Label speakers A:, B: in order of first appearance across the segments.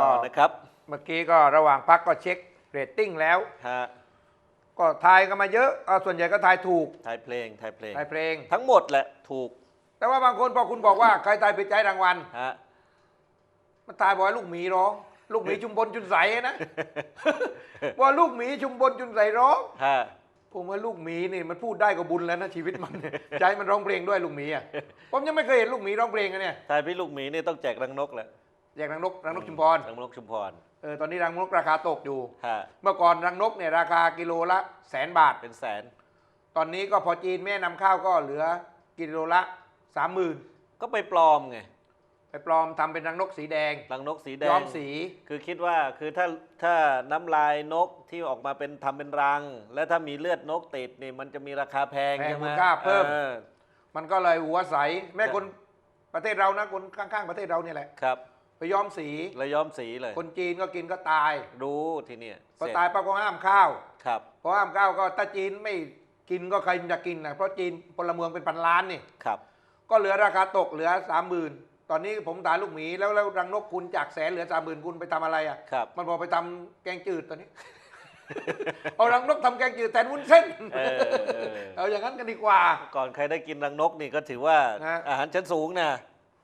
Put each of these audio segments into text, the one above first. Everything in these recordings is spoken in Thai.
A: ลับมาต่อนะครับ
B: เมื่อกี้ก็ระหว่างพักก็เช็คเรตติ้งแล้ว
A: ฮะ
B: ก็ทายกันมาเยอะเอาส่วนใหญ่ก็ทายถูก
A: ไทยเพลงไทยเพลง
B: ทายเพลง
A: ทั้งหมดแหละถูก
B: แต่ว่าบางคนพอคุณบอกว่าใครทายผิดใจรางวัล
A: ฮะ
B: มันทายบอกว่าลูกหมีร้อง ลูกหมีชุมพลจุนใสนะ ว่าลูกหมีชุมพลจุนใสร้อง
A: ฮะ
B: ผมว่าลูกหมีนี่มันพูดได้ก็บุญแล้วนะชีวิตมันเนี่ยใจมันร้องเพลงด้วยลูกหมีอะผมยังไม่เคยเห็นลูกหมีร้องเพลงอะเนี่ย
A: ทายพี่ลูกหมีนี่ต้องแจกรังนกแหละ
B: แยกรังนกรังนกชุมพร
A: รังนกชุมพร
B: เออตอนนี้รังนกราคาตกอยู่
A: ฮะ
B: เมื่อก่อนรังนกเนี่ยราคากิโลละแสนบาท
A: เป็นแสน
B: ตอนนี้ก็พอจีนแม่นำข้าวก็เหลือกิโลละสามหมื่น
A: ก็ไปปลอมไง
B: ไปปลอมทำเป็นรังนกสีแดง
A: รังนกสีแด
B: ย้องมสี
A: คือคิดว่าคือถ้าถ้าน้ำลายนกที่ออกมาเป็นทำเป็นรัง และถ้ามีเลือดนกติดนี่มันจะมีราคาแพง
B: แพง
A: ใช่ไห
B: มูลค่าเพิ่ม
A: ออ
B: มันก็เลยหัวใสแม่
A: ครับ
B: คนประเทศเรานะคนข้างๆประเทศเราเนี่ยแหละ
A: ครับ
B: ไปย้อมสี
A: แล้วย้อมสีเลย
B: คนจีนก็กินก็ตาย
A: รู้ทีเนี้ย
B: พอ
A: เสร็จ
B: ตายปั๊บก็ห้ามข้าว
A: ครับ
B: พอห้ามข้าวก็ถ้าจีนไม่กินก็ใครจะกินนะเพราะจีนพลเมืองเป็นพันล้านนี่
A: ครับ
B: ก็เหลือราคาตกเหลือสามหมื่นตอนนี้ผมตายลูกหมีแล้วแล้วรังนกคุณจากแสนเหลือสามหมื่นคุณไปทำอะไรอะ
A: ครับ
B: มันบอกไปทำแกงจืดตอนนี้เอารังนกทำแกงจืดแทนวุ้นเส้น
A: เออเออ
B: เอาอย่างนั้นกันดีกว่า
A: ก่อนใครได้กินรังนกนี่ก็ถือว่า
B: นะ
A: อาหารชั้นสูงนะ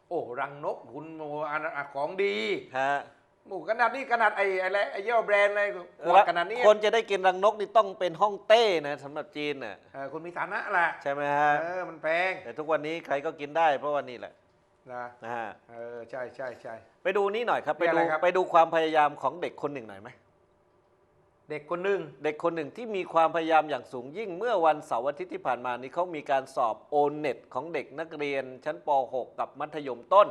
B: โอ้รังนกคุณโมอันอะของดี
A: ฮะ
B: โอ้ขนาดนี้ขนาดไอ้อะไรไอ้เย่อแบรนด์อะไรขวดขนาดนี้
A: คนจะได้กินรังนกนี่ต้องเป็นห้องเต้นะสำหรับจีนน่ะ
B: เออคุณมีฐานะแหละ
A: ใช่ไหมฮะ
B: เออมันแพง
A: แต่ทุกวันนี้ใครก็กินได้เพราะว่านี่แหละ
B: นะ
A: นะฮะ
B: เออใช่ใช่ใช่
A: ไปดูนี่หน่อยครับไป
B: มีอะ
A: ดู
B: ไรครับ
A: ไปดูความพยายามของเด็กคนหนึ่งหน่อยไหม
B: เด็กคนหนึ่ง
A: เด็กคนหนึ่งที่มีความพยายามอย่างสูงยิ่งเมื่อวันเสาร์อาทิตย์ที่ผ่านมานี้เขามีการสอบโอเน็ตของเด็กนักเรียนชั้นป .6 กับมัธยมต้น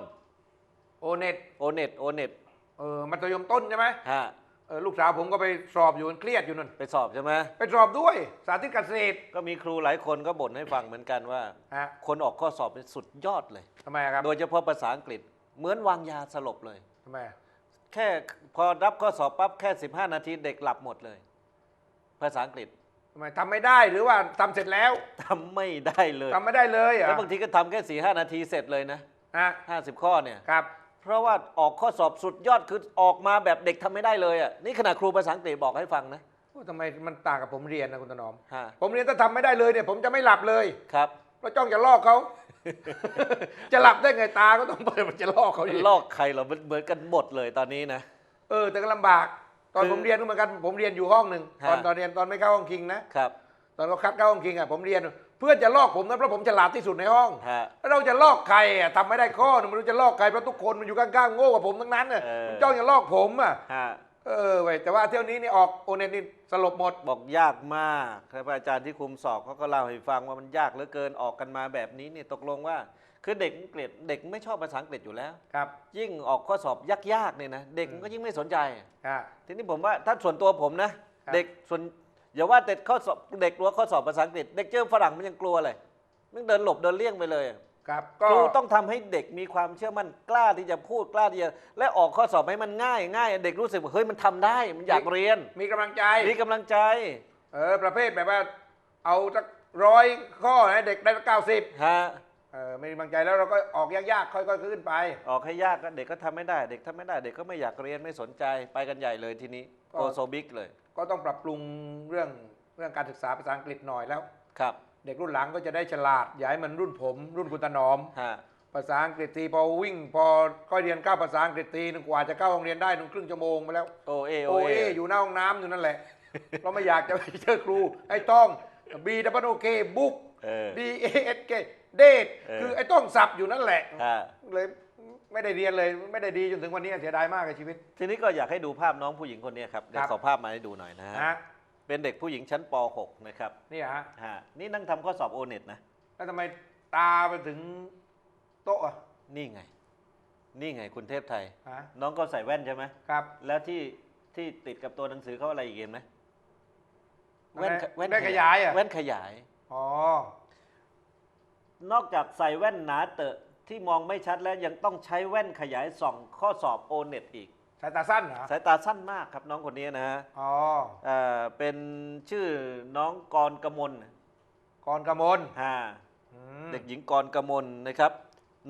B: โอเน็ต
A: โอเน็ตโอเน็ต
B: เออมัธยมต้นใช่ไหม
A: ฮะ
B: เออลูกสาวผมก็ไปสอบอยู่เครียดอยู่นั่น
A: ไปสอบใช่ไหม
B: ไปสอบด้วย สาธิตเกษตร
A: ก็มีครูหลายคนก็บ่นให้ฟังเหมือนกันว่า
B: ฮะ
A: คนออกข้อสอบเป็นสุดยอดเลย
B: ทำไมอะครับ
A: โดยเฉพาะภาษาอังกฤษเหมือนวางยาสลบเลย
B: ทำไมอะ
A: แค่พอรับข้อสอบปั๊บแค่ 15 นาทีเด็กหลับหมดเลย ภาษาอังกฤษ
B: ทำไมทำไม่ได้หรือว่าทำเสร็จแล้ว
A: ทำไม่ได้เลย
B: ทำไม่ได้เลยเหรอะ
A: แล้วบางทีก็ทำแค่4 5นาทีเสร็จเลยนะ
B: ฮะ
A: 50ข้อเนี่ย
B: ครับ
A: เพราะว่าออกข้อสอบสุดยอดคือออกมาแบบเด็กทำไม่ได้เลยอะนี่ขนาดครูภาษาอังกฤษบอกให้ฟังนะ
B: โอ้ทำไมมันต่างกับผมเรียนนะคุณถนอม
A: ฮะ
B: ผมเรียนถ้าทำไม่ได้เลยเนี่ยผมจะไม่หลับเลย
A: ครับ
B: เพราะจ้องจะลอกเขา จะหลับได้ไงตาก็ต้องเปิดมันจะลอกเขา
A: มัน
B: อีก
A: ลอกใครเหราเหมือนกันหมดเลยตอนนี้นะ
B: เออ แต่ก็ลำบาก ตอน
A: คือ
B: ผมเรียนก็เหมือนกันผมเรียนอยู่ห้องหนึ่ง
A: ฮะ
B: ตอนตอนเรียนตอนไม่เข้าห้องคิงนะ ครับตอนเขาคัดเข้าห้องคิงอะผมเรียน เพื่อนจะลอกผมนะเพราะผมฉลาดที่สุดในห้อง
A: ฮะ
B: แล้วเราจะลอกใครอะทำไม่ได้ข้อหนึงไม่รู้จะลอกใครเพราะทุกคนมันอยู่ข้างๆโง่กว่าผมทั้งนั้นอะ
A: เออ
B: มันจ้องจะลอกผมอะ
A: ฮะ
B: เออเว้ยแต่ว่าเที่ยวนี้นี่ออกโอเน็ตนี่สลบหมด
A: บอกยากมากครับอาจารย์ที่คุมสอบเขาก็เล่าให้ฟังว่ามันยากเหลือเกินออกกันมาแบบนี้เนี่ยตกลงว่า คือเด็กอังกฤษเด็กไม่ชอบภาษาอังกฤษอยู่แล้ว
B: ครับ
A: ยิ่งออกข้อสอบยากๆเนี่ยนะเด็กมันก็ยิ่งไม่สนใจ
B: อะ
A: ทีนี้ผมว่าถ้าส่วนตัวผมนะ
B: ครับ
A: เด็กส่วนอย่าว่าแต่ข้อสอบเด็กกลัวข้อสอบภาษาอังกฤษ เด็กเจอฝรั่งมันยังกลัวเลยมันเดินหลบเดินเลี่ยงไปเลย
B: ครับ
A: ค
B: ก็
A: รูต้องทำให้เด็กมีความเชื่อมั่นกล้าที่จะพูดกล้าที่จะและออกข้อสอบให้มันง่ายง่ายเด็กรู้สึกว่าเฮ้ยมันทำได้มันอยากเรียน
B: มีกำลังใจ
A: มีกำลังใจ
B: เออ ประเภทแบบว่า เอาสักร้อยข้อให้เด็กได้เก้าสิบ
A: ฮะ
B: เออไม่มีกำลังใจแล้วเราก็ออกยากๆ ค่อยๆ ขึ้นไป
A: ออกให้ยากก็เด็กก็ทำไม่ได้ เด็กทำไม่ได้ เด็กก็ไม่อยากเรียนไม่สนใจไปกันใหญ่เลยทีนี้
B: ก็
A: โกโซบิกเลย
B: ก็ต้องปรับปรุงเรื่องเรื่องการศึกษาภาษาอังกฤษหน่อยแล้ว
A: ครับ
B: เด็กรุ่นหลังก็จะได้ฉลาดอย่าให้มันรุ่นผม รุ่นคุณตาหนอม
A: ฮะ
B: ภาษาอังกฤษทีพอวิ่ง พอก็เรียนก้าวภาษาอังกฤษทีนึงกว่าจะเข้าโรงเรียนได้นึงครึ่งชั่วโมงไปแล้ว
A: โอเอ
B: โอ
A: โอ
B: เอ
A: เอ
B: อยู่หน้าห้องน้ำอยู่นั่นแหละเพราะไม่อยากจะไปเจอครูไอ้ต้อง B W O K บุ๊ก
A: เออ
B: D A S K เดท
A: เออ
B: คือไอ้ต้องสับอยู่นั่นแหละ
A: ฮะ
B: เลยไม่ได้เรียนเลยไม่ได้ดีจนถึงวันนี้เสียดายมากในชีวิต
A: ทีนี้ก็อยากให้ดูภาพน้องผู้หญิงคนนี้ครับเดี๋ยว
B: ครับ
A: ขอภาพมาให้ดูหน่อยนะฮะ
B: นะ
A: เป็นเด็กผู้หญิงชั้นป .6 นะครับ
B: นี่ฮะ
A: ฮะนี่นั่งทำข้อสอบโอเน็ตนะ
B: แล้วทำไมตาไปถึงโต๊ะอะ
A: นี่ไง นี่ไงคุณเทพไทย
B: ฮะ
A: น้องก็ใส่แว่นใช่ไหม
B: ครับ
A: แล้วที่ที่ติดกับตัวหนังสือเขาอะไรอีกเห็นไหม
B: แว่นแว่นขยายอะ
A: แว่นขยาย
B: อ๋อ
A: นอกจากใส่แว่นหนาเตอะที่มองไม่ชัดแล้วยังต้องใช้แว่นขยายส่องข้อสอบโอเน็ตอีก
B: สายตาสั้นเหรอ
A: สายตาสั้นมากครับน้องคนนี้นะฮะ
B: อ๋อ
A: เอ่อเป็นชื่อน้องกรกมล
B: กรกมล
A: ฮะ
B: อืม
A: เด็กหญิงกรกมลนะครับ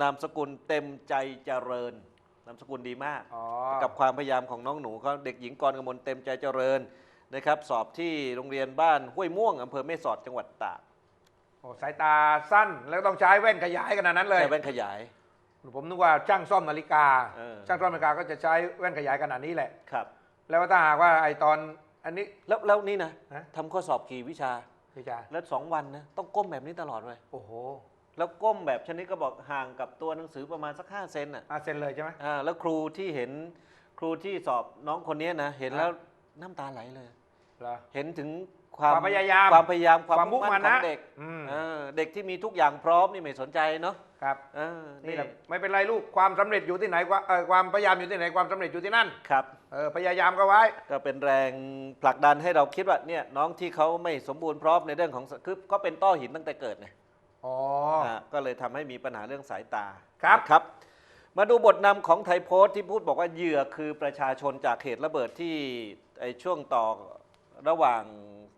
A: นามสกุลเต็มใจเจริญ นามสกุลดีมาก
B: อ๋อ
A: กับความพยายามของน้องหนูเขาเด็กหญิงกรกมลเต็มใจเจริญนะครับ สอบที่โรงเรียนบ้านห้วยม่วงอำเภอแม่สอดจังหวัดตาก
B: โอ้สายตาสั้นแล้วต้องใช้แว่นขยายขนาดนั้นเลย
A: ใช้แว่นขยาย
B: ผมนึกว่าช่างซ่อมนาฬิกา
A: เออ
B: ช่างซ่อมนาฬิกาก็จะใช้แว่นขยายขนาดนี้แหละ
A: ครับ
B: แล้วถ้าหากว่าไอตอน อันนี้
A: แล้วแล้วนี่นะ
B: ฮะ
A: ทำข้อสอบกี่วิชา
B: พี่จา
A: แล้วสองวันนะต้องก้มแบบนี้ตลอดเลย
B: โอ้โห
A: แล้วก้มแบบชนิดก็บอกห่างกับตัวหนังสือประมาณสักห้าเซนอะ
B: อาเซนเลยใช่ไหม
A: อ่าแล้วครูที่เห็นครูที่สอบน้องคนนี้นะเห็นแล้วน้ำตาไหลเลย
B: เหรอ
A: เห็นถึง ความ
B: ความพยายาม
A: ความพยายาม
B: ความมุ่ง
A: ของ
B: มั่นนะ
A: เด็ก
B: อืม
A: เออเด็กที่มีทุกอย่างพร้อมนี่ไม่สนใจเนาะ
B: ครับ
A: เออ
B: นี่แหละไม่เป็นไรลูกความสำเร็จอยู่ที่ไหนความเอ่อความพยายามอยู่ที่ไหนความสำเร็จอยู่ที่นั่น
A: ครับ
B: เออพยายามก็ไว้
A: ก็เป็นแรงผลักดันให้เราคิดว่าเนี่ยน้องที่เขาไม่สมบูรณ์พร้อมในเรื่องของคือก็เป็นต้อหินตั้งแต่เกิดเนี่ย
B: อ๋อ
A: อ่าก็เลยทำให้มีปัญหาเรื่องสายตา
B: ครับ
A: นะครับ มาดูบทนำของไทยโพสต์ที่พูดบอกว่าเหยื่อคือประชาชนจากเหตุระเบิดที่ไอช่วงต่อระหว่าง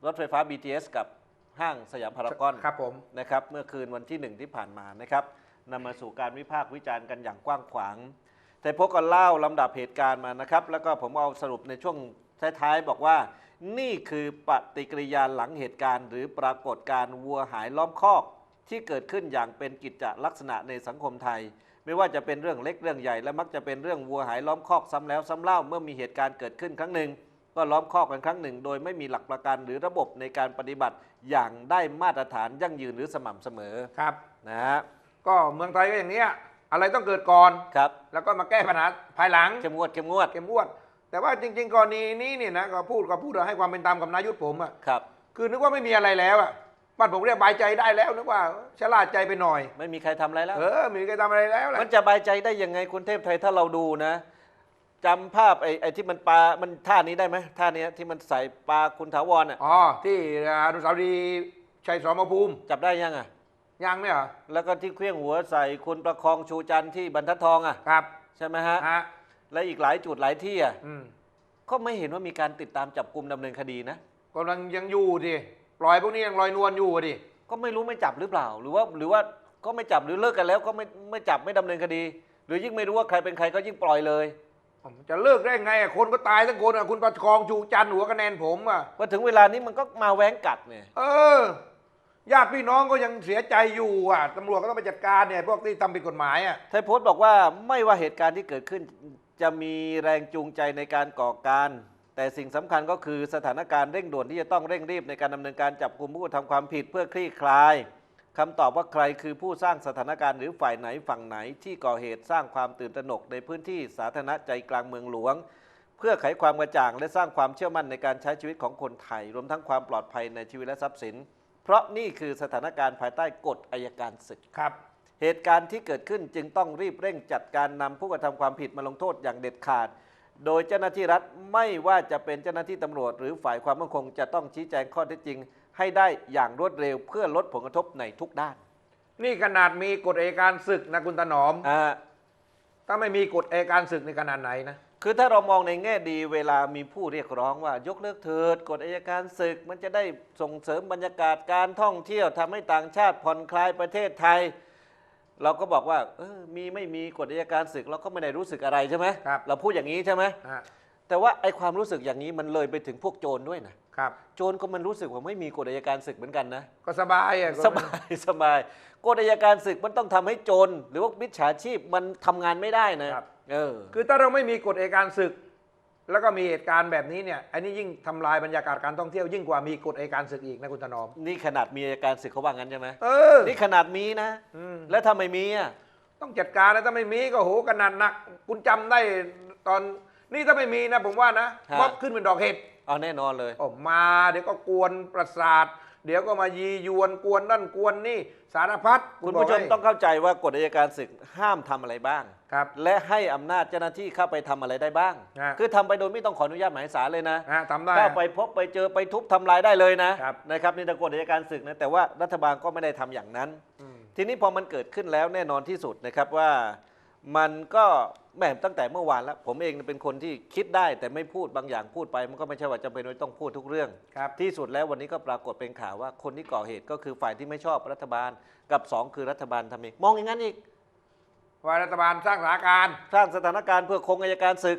A: รถไฟฟ้า BTS กับห้างสยามพารากอน
B: ครับผม
A: นะครับเมื่อคืนวันที่หนึ่งที่ผ่านมานะครับนำมาสู่การวิพากษ์วิจารณ์กันอย่างกว้างขวางไทยโพสต์ก็เล่าลำดับเหตุการณ์มานะครับ แล้วก็ผมเอาสรุปในช่วงท้ายๆบอกว่า นี่คือปฏิกิริยาหลังเหตุการณ์ หรือปรากฏการณ์วัวหายล้อมคอก ที่เกิดขึ้นอย่างเป็นกิจจลักษณะในสังคมไทย ไม่ว่าจะเป็นเรื่องเล็กเรื่องใหญ่และมักจะเป็นเรื่องวัวหายล้อมคอกซ้ำแล้วซ้ำเล่าเมื่อมีเหตุการณ์เกิดขึ้นครั้งหนึ่ง ก็ล้อมคอกกันครั้งหนึ่ง โดยไม่มีหลักประกันหรือระบบในการปฏิบัติอย่างได้มาตรฐานยั่งยืนหรือสม่ำเสมอ
B: ครับ
A: นะฮะ
B: ก็เมืองไทยก็อย่างเนี้ยอะไรต้องเกิดก่อน
A: ครับ
B: แล้วก็มาแก้ปัญหาภายหลัง
A: เข้มงวดเข้มงวด
B: เข้มงวด แต่ว่าจริง ๆกรณีนี้เนี่ยนะก็พูดก็พูดให้ความเป็นธรรมกับนายุทธผมอะ
A: ครับ
B: คือนึกว่าไม่มีอะไรแล้วอะบ้านผมเรียกบายใจได้แล้วนึกว่าชะล่าใจไปหน่อย
A: ไม่มีใครทำอะไรแล้ว
B: เออไมมีใครทำอะไรแล้วแหละ
A: มันจะบายใจได้ยังไงคุณเทพไทยถ้าเราดูนะ จำภาพไอ้ไอ้ที่มันปลา มันท่านี้ได้ไหมท่านี้ที่มันใส่ปลาคุณถาวรอะ
B: อ๋อที่อนุสาวรีย์ชัยสมรภูมิ
A: จับได้ยังอะ
B: ยังเนี่ยเหรอ
A: แล้วก็ที่เครื่องหัวใส่คุณประคองชูจันทร์ที่บรรทัดทองอะ
B: ครับ
A: ใช่ไหมฮะ
B: ฮะ
A: และอีกหลายจุดหลายที่อะ
B: อืม
A: ก็ไม่เห็นว่ามีการติดตามจับกลุ่มดำเนินคดีนะ
B: กำลังยังอยู่ดิปล่อยพวกนี้ยังลอยนวลอยู่ดิ
A: ก็ไม่รู้ไม่จับหรือเปล่า หรือว่าหรือว่าก็ไม่จับหรือเลิกกันแล้วก็ไม่ไม่จับไม่ดำเนินคดี หรือยิ่งไม่รู้ว่าใครเป็นใครก็ยิ่งปล่อยเลย
B: จะเลิกได้ไงอะคนก็ตายทั้งคนอะคุณประคองชูจันทร์หัวคะแนนผมอะ
A: พอถึงเวลานี้มันก็มาแว้งกัดเนี่ย
B: เออ ญาติพี่น้องก็ยังเสียใจอยู่อะตำรวจก็ต้องไปจัดการเนี่ยพวกที่ทำผิดกฎหมายอะ
A: ไทยโพสต์บอกว่าไม่ว่าเหตุการณ์ที่เกิดขึ้น จะมีแรงจูงใจในการก่อการ แต่สิ่งสำคัญก็คือสถานการณ์เร่งด่วนที่จะต้องเร่งรีบในการดำเนินการจับกลุ่มผู้กระทำความผิดเพื่อคลี่คลาย คำตอบว่าใครคือผู้สร้างสถานการณ์หรือฝ่ายไหนฝั่งไหนที่ก่อเหตุสร้างความตื่นตระหนกในพื้นที่สาธารณะใจกลางเมืองหลวง เพื่อไขความกระจ่างและสร้างความเชื่อมั่นในการใช้ชีวิตของคนไทย รวมทั้งความปลอดภัยในชีวิตและทรัพย์สิน เพราะนี่คือสถานการณ์ภายใต้กฎอายการศึก
B: ครับ
A: เหตุการณ์ที่เกิดขึ้นจึงต้องรีบเร่งจัดการนำผู้กระทำความผิดมาลงโทษอย่างเด็ดขาด โดยเจ้าหน้าที่รัฐไม่ว่าจะเป็นเจ้าหน้าที่ตำรวจ หรือฝ่ายความมั่นคงจะต้องชี้แจงข้อเท็จจริง ให้ได้อย่างรวดเร็วเพื่อลดผลกระทบในทุกด้าน
B: นี่ขนาดมีกฎอัยการศึกนะคุณถนอม
A: อ่า
B: ถ้าไม่มีกฎอัยการศึกในขนาดไหนนะ
A: คือถ้าเรามองในแง่ดีเวลามีผู้เรียกร้องว่ายกเลิกเถิดกฎอัยการศึก มันจะได้ส่งเสริมบรรยากาศการท่องเที่ยวทำให้ต่างชาติผ่อนคลายประเทศไทย เราก็บอกว่าเออมีไม่มีกฎอัยการศึกเราก็ไม่ได้รู้สึกอะไรใช่ไหม
B: ครับ
A: เราพูดอย่างนี้ใช่ไหม
B: ฮะ
A: แต่ว่าไอความรู้สึกอย่างนี้มันเลยไปถึงพวกโจรด้วยนะครับ โจรก็มันรู้สึกว่าไม่มีกฎอัยการศึกเหมือนกันนะ
B: ก็สบายอะ
A: สบายสบายกฎอัยการศึกมันต้องทำให้โจรหรือว่ามิจฉาชีพมันทำงานไม่ได้นะครับ เออ
B: คือถ้าเราไม่มีกฎอัยการศึก แล้วก็มีเหตุการณ์แบบนี้เนี่ยอันนี้ยิ่งทำลายบรรยากาศการท่องเที่ยวยิ่งกว่ามีกฎอัยการศึกอีกนะคุณถนอม
A: นี่ขนาดมีอัยการศึกเขาว่างั้นใช่ไหม
B: เออ
A: นี่ขนาดมีนะ
B: อืม
A: แล้วถ้าไม่มีอะ
B: ต้องจัดการนะถ้าไม่มีก็โหขนาดหนัก คุณจำได้ตอน นี่ถ้าไม่มีนะผมว่านะม็อบขึ้นเป็นดอกเห็ด
A: เอาแน่นอนเลย
B: ออกมา เดี๋ยวก็กวนประสาท เดี๋ยวก็มายียวนกวนนั่นกวนนี่สารพัด
A: คุณ
B: บก
A: ผู้ชม
B: ให้
A: ต้องเข้าใจว่ากฎอัยการศึกห้ามทำอะไรบ้าง
B: ครับ
A: และให้อำนาจเจ้าหน้าที่เข้าไปทำอะไรได้บ้าง
B: ฮะ
A: คือทำไปโดยไม่ต้องขออนุญาตหมายสารเลยนะ
B: ฮะทำได้
A: เข้าไปพบไปเจอไปทุบทำลายได้เลยนะครับ นะครับนี่ตะกฎอัยการศึกนะแต่ว่ารัฐบาลก็ไม่ได้ทำอย่างนั้น
B: อืม
A: ทีนี้พอมันเกิดขึ้นแล้วแน่นอนที่สุดนะครับว่ามันก็ แหม่ตั้งแต่เมื่อวานแล้ว ผมเองเป็นคนที่คิดได้แต่ไม่พูดบางอย่างพูดไป มันก็ไม่ใช่ว่าจำเป็นว่าต้องพูดทุกเรื่อง
B: ครับ
A: ที่สุดแล้ววันนี้ก็ปรากฏเป็นข่าวว่าคนที่ก่อเหตุก็คือฝ่ายที่ไม่ชอบรัฐบาลกับสองคือรัฐบาลทำเองมองอย่างนั้นอีก
B: ว่ารัฐบาลสร้างสถานการณ์
A: สร้างสถานการณ์เพื่อคงอัยการศึก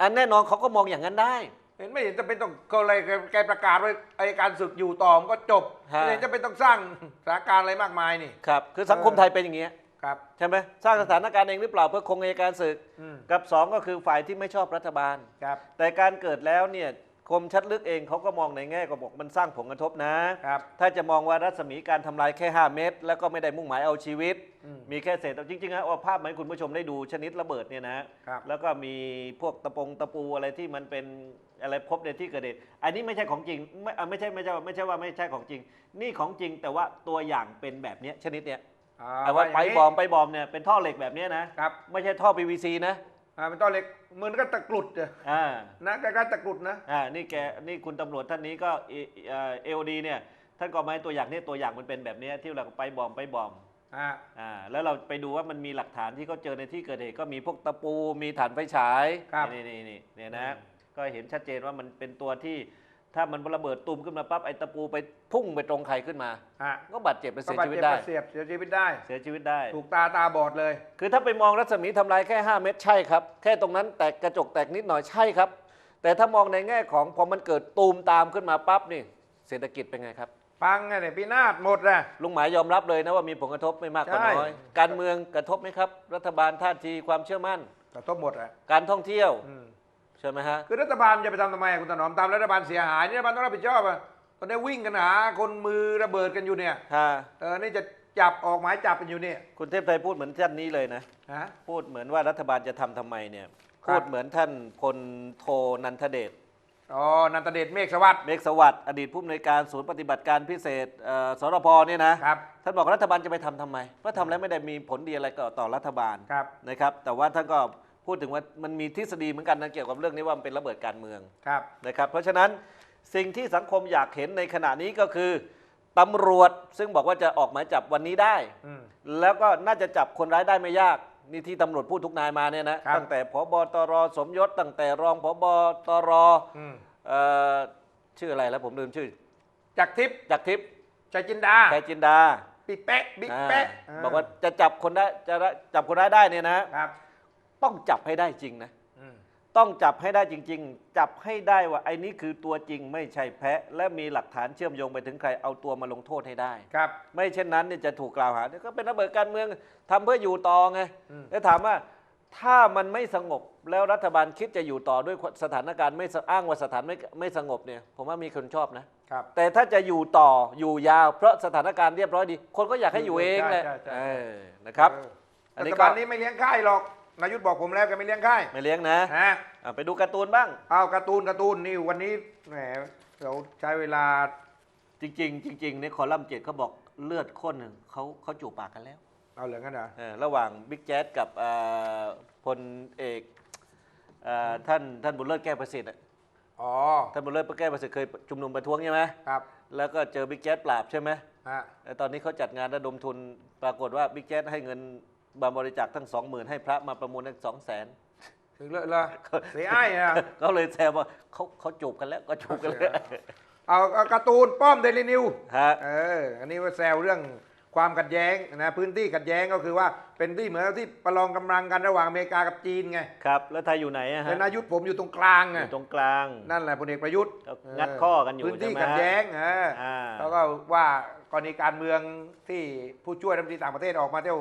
A: อันแน่นอนเขาก็มองอย่างนั้นได้
B: เห็นไม่เห็นจะเป็นต้องก็เลยแกประกาศว่าอัยการศึกอยู่ต่อมันก็จบ
A: ฮะ
B: ไม่เห็นจะเป็นต้องสร้างสถานการณ์อะไรมากมายนี่
A: ครับ คือสังคมไทยเป็นอย่างเงี้ย
B: ครับ
A: ใช่ไหมสร้างสถานการณ์เองหรือเปล่าเพื่อคงอัยการศึก
B: อืม
A: กับสองก็คือฝ่ายที่ไม่ชอบรัฐบาล
B: ครับ
A: แต่การเกิดแล้วเนี่ยคมชัดลึกเองเขาก็มองในแง่ก็บอกมันสร้างผลกระทบนะ
B: ครับ
A: ถ้าจะมองว่ารัศมีการทำลายแค่ 5 เมตร แล้วก็ไม่ได้มุ่งหมายเอาชีวิต
B: อืม
A: มีแค่เศษจริงๆนะว่าภาพไหมคุณผู้ชมได้ดูชนิดระเบิดเนี่ยนะครับแล้วก็มีพวกตะปงตะปูอะไรที่มันเป็นอะไรพบในที่เกิดเหตุอันนี้ไม่ใช่ของจริงไม่อะไม่ใช่ไม่ใช่ว่าไม่ใช่ว่าไม่ใช่ของจริง นี่ของจริงแต่ว่าตัวอย่างเป็นแบบเนี้ยชนิดเนี้ย
B: อ่า
A: เอาว่า
B: ย่ง
A: ไป
B: นี้
A: บอมไปบอมเนี่ยเป็นท่อเหล็กแบบเนี้ยนะครับไม่ใช่ท่อ PVC นะ
B: อ่าเป็นต้นเล็กเหมือนก็ตะกรุดอะ
A: อ่า
B: นะใกล้ๆตะกรุดนะ
A: อ่านี่แกนี่คุณตำรวจท่านนี้ก็เอลดีเนี่ยท่านก็มาให้ตัวอย่างเนี่ยตัวอย่างมันเป็นแบบเนี้ยที่เราไปบอมไปบอม
B: อ่า
A: อ่าแล้วเราไปดูว่ามันมีหลักฐานที่เขาเจอในที่เกิดเหตุก็มีพวกตะปูมีฐานไฟฉาย
B: ครับ
A: นี่นี่นี่เนี่ยนะก็เห็นชัดเจนว่ามันเป็นตัวที่ ถ้ามันระเบิดตูมขึ้นมาปั๊บไอ้ตะปูไปพุ่งไปตรงใครขึ้นมา
B: อ่า
A: ก็บาดเจ็บไป
B: ก็
A: เสีย
B: บาด
A: ชีวิต
B: เจ็บ
A: ได้
B: บาดเสียบเสียชีวิตได้
A: เสียชีวิตได้
B: ถูกตาตาบอดเลย
A: คือถ้าไปมองรัศมีทำลายแค่ 5 เมตรใช่ครับ แค่ตรงนั้นแตกกระจกแตกนิดหน่อยใช่ครับ แต่ถ้ามองในแง่ของพอมันเกิดตูมตามขึ้นมาปั๊บนี่ เศรษฐกิจเป็นไงครับ
B: พังไงเนี่ยพินาศหมดนะ
A: ลุงหมายยอมรับเลยนะว่ามีผลกระทบไม่มากก็
B: ใช่
A: น้อย การเมืองกระทบไหมครับ รัฐบาลท่าทีความเชื่อมั่น
B: กระทบหมดอะ
A: การท่องเที่ยว
B: อืม
A: ใช่ไหมฮะ
B: คือรัฐบาลจะไปทำทำไมอะคุณถนอมตามรัฐบาลเสียหายนี่รัฐบาลต้องรับผิดชอบอะตอนนี้วิ่งกันหาคนมือระเบิดกันอยู่เนี่ย
A: ฮะ
B: เออนี่จะจับออกหมายจับกันอยู่เนี่ย
A: คุณเทพไทยพูดเหมือนท่านนี้เลยนะ
B: ฮะ
A: พูดเหมือนว่ารัฐบาลจะทำทำไมเนี่ย
B: ครับ
A: พูดเหมือนท่านพลโทนันทเดช
B: อ๋อนันตเดชเมฆสวัสดิ์
A: เมฆสวัสดิ์อดีตผู้อำนวยการศูนย์ปฏิบัติการพิเศษเอ่อสรพเนี่ยนะ
B: ครับ
A: ท่านบอกรัฐบาลจะไปทำทำไม เพราะทำแล้วไม่ได้มีผลดีอะไรก็ต่อรัฐบาล
B: ครับ
A: นะครับ แต่ว่าท่านก็ พูดถึงว่ามันมีทฤษฎีเหมือนกันนะเกี่ยวกับเรื่องนี้ว่ามันเป็นระเบิดการเมือง
B: ครับ
A: นะครับเพราะฉะนั้นสิ่งที่สังคมอยากเห็นในขณะนี้ก็คือตำรวจซึ่งบอกว่าจะออกหมายจับวันนี้ได้
B: อืม
A: แล้วก็น่าจะจับคนร้ายได้ไม่ยากนี่ที่ตำรวจพูดทุกนายมาเนี่ยนะครับ ตั้งแต่พบตรสมยศตั้งแต่รองพบตร
B: อืม
A: เอ่อชื่ออะไรแล้วผมลืมชื่อ
B: จากทิพย์
A: จากทิพย์
B: ใจจินดา
A: แกจินดา
B: บิ๊กเป๊ะบิ๊ก
A: อ่า
B: เป๊ะ
A: บอกว่าจะจับคนได้จะจับคนร้ายได้เนี่ยนะ
B: ครับ
A: ต้องจับให้ได้จริงนะ
B: อืม
A: ต้องจับให้ได้จริง ๆ จับให้ได้ว่าไอ้นี่คือตัวจริงไม่ใช่แพะ และมีหลักฐานเชื่อมโยงไปถึงใครเอาตัวมาลงโทษให้ได้
B: ครับ
A: ไม่เช่นนั้นเนี่ยจะถูกกล่าวหาเนี่ยก็เป็นระเบิดการเมืองทำเพื่ออยู่ต่อไง
B: อืม
A: แล้วถามว่าถ้ามันไม่สงบแล้วรัฐบาลคิดจะอยู่ต่อด้วยสถานการณ์ไม่สอ้างว่าสถานไม่ไม่สงบเนี่ยผมว่ามีคนชอบนะ
B: ครับ
A: แต่ถ้าจะอยู่ต่ออยู่ยาว เพราะสถานการณ์เรียบร้อยดี คนก็อยากให้อยู่เองแหละ
B: ใช่ใช่ใช่
A: เออนะครับ
B: เออ
A: อันนี้
B: รัฐ
A: ก็
B: บาลนี้ไม่เลี้ยงค่ายหรอก นายุทธบอกผมแล้วแกไม่เลี้ยงค่าย
A: ไม่เลี้ยงนะ
B: ฮะ
A: อะไปดูการ์ตูนบ้าง
B: เอาการ์ตูนการ์ตูนนี่วันนี้แหมเราใช้เวลา
A: จริง ๆ จริงๆในคอลัมน์เจ็ดเขาบอกเลือดข้นหนึ่งเขาเขาจูบปากกันแล้ว
B: เอาเหลืองกันเหรอ
A: เออระหว่างบิ๊กแจ๊ดกับเอ่อพลเอกเอ่อท่านท่านบุญเลิศแก้วประสิทธิ์อะ
B: อ๋อ
A: ท่านบุญเลิศแก้วประสิทธิ์เคยชุมนุมประท้วงใช่ไหม
B: ครับ
A: แล้วก็เจอบิ๊กแจ๊ดปราบใช่ไหม
B: ฮะ
A: แล้วตอนนี้เขาจัดงานระดมทุนปรากฏว่าบิ๊กแจ๊ดให้เงิน บาบริจาคทั้งสองหมื่นให้พระมาประมูลทั้งสองแสน
B: ถึงเลอะเลยเสียอ้ายอะ
A: เขาเลยแซวว่าเขาเขาจูบกันแล้วก็จูบกันแล้ว
B: เอาเอาการ์ตูนป้อมเดลินิว
A: ฮะ
B: เอออันนี้ว่าแซวเรื่องความขัดแย้งนะพื้นที่ขัดแย้งก็คือว่าเป็นที่เหมือนที่ประลองกำลังกันระหว่างอเมริกากับจีนไง
A: ครับแล้วไทยอยู่ไหนอะ
B: แต่
A: ฮะ
B: นายุทธผมอยู่ตรงกลาง
A: อ
B: ไง
A: ยู่ตรงกลาง
B: นั่นแหละพลเอกประยุทธ์
A: ก็งัดข้อกันอยู่
B: พื้นที่
A: ใช่ไหม
B: ขัดแย้งเออ
A: อ่า
B: แล้วก็ว่ากรณีการเมืองที่ผู้ช่วยรัฐมนตรีต่างประเทศออกมาเที่ยว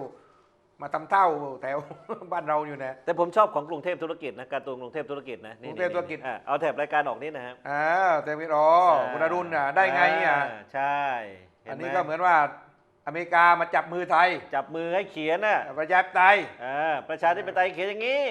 B: มาทำเท่าแถว บ้านเราอยู่นะ
A: แต่ผมชอบของกรุงเทพธุรกิจนะการ์ตูนกรุงเทพธุรกิจนะนี่
B: กรุงเทพธุรกิจ
A: อะเอาแถบรายการออกนี่นะครับ
B: อ่าแต่ไม่รอคุณอรุณอะได้ไงอะา
A: ใช่ห็
B: อัน
A: ไห
B: นี้ก็เหมือนว่าอเมริกามาจับมือไทย
A: จับมือให้เขียนน่ะ
B: ประชาธิปไตย
A: อ่าประชาธิปไตยเขียนอย่างนี้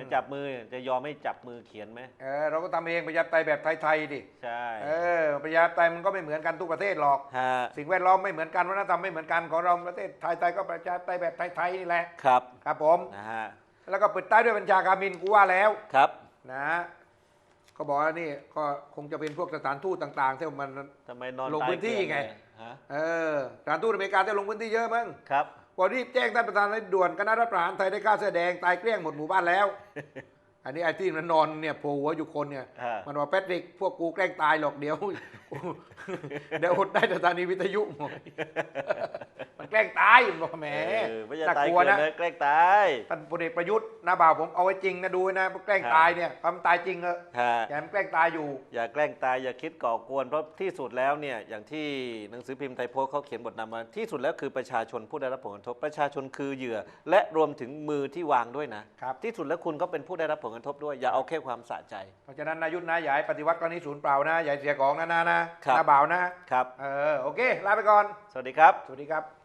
B: อืม
A: จับมือจะยอมให้จับมือเขียนไหม
B: เออเราก็ทำเองประชาธิปไตยแบบไทยๆดิ
A: ใช่
B: เออประชาธิปไตยมันก็ไม่เหมือนกันทุกประเทศหรอก
A: ฮะ
B: สิ่งแวดล้อมไม่เหมือนกันวัฒนธรรมไม่เหมือนกันของเราประเทศไทยๆก็ประชาธิปไตยแบบไทยๆนี่แหละ
A: ครับ
B: ครับผม
A: นะฮะ
B: แล้วก็ปิดท้ายด้วยบัญชาการมินกูว่าแล้ว
A: ครับ
B: นะก็บอกว่านี่ก็คงจะเป็นพวกสถานทูตต่างๆที่มัน
A: ทำไมนอน
B: ลง
A: ตาย
B: พื้นที่
A: เกลื่อ
B: ไง
A: เลยฮะ
B: เออสถานทูตอเมริกาที่ลงพื้นที่เยอะมั้ง
A: ครับ
B: ก็รีบแจ้งท่านประธานให้ด่วนคณะรัฐประหารไทยได้กล้าเสื้อแดงตายเกลี้ยงหมดหมู่บ้านแล้ว อันนี้ไอ้ที่มันนอนเนี่ยโผล่หัวอยู่คนเนี่ย
A: ฮะ
B: มันว่าแพทริกพวกกูแกล้งตายหรอกเดี๋ยว เดี๋ยวอดได้สถานีวิทยุหมดมันแกล้งตายบอกแหม
A: เออไม่ใช่
B: น่า
A: ตาย
B: กลัว
A: เกิน
B: นะ
A: เลยแกล้งตาย
B: ท่านพลเอกประยุทธ์หน้าบ่าวผมเอาไว้จริงนะดูไว้นะแกล้ง
A: ครับ
B: ตายเนี่ยความตายจริงเออ
A: ฮะ
B: อย่าให้มันแกล้งตายอยู่
A: อย่าแกล้งตายอย่าคิดก่อกวน เพราะที่สุดแล้วเนี่ยอย่างที่หนังสือพิมพ์ไทยโพสต์เขาเขียนบทนำมาที่สุดแล้วคือประชาชนผู้ได้รับผลกระทบประชาชนคือเหยื่อ และรวมถึงมือที่วางด้วยนะครับ ที่สุดแล้วคุณก็เป็นผู้ได้รับผลกระทบด้วย อย่าเอาแค่ความสะใจ
B: เพราะฉะนั้นนายุทธนะอย่าให้ปฏิวัติครั้งนี้ศูนย์เปล่านะอย่าให้เสียของนะนะนะครับหน้าบ่าวนะครับ เออโอเคลาไปก่อน
A: สวัสดีครับ
B: สวัสดีครับ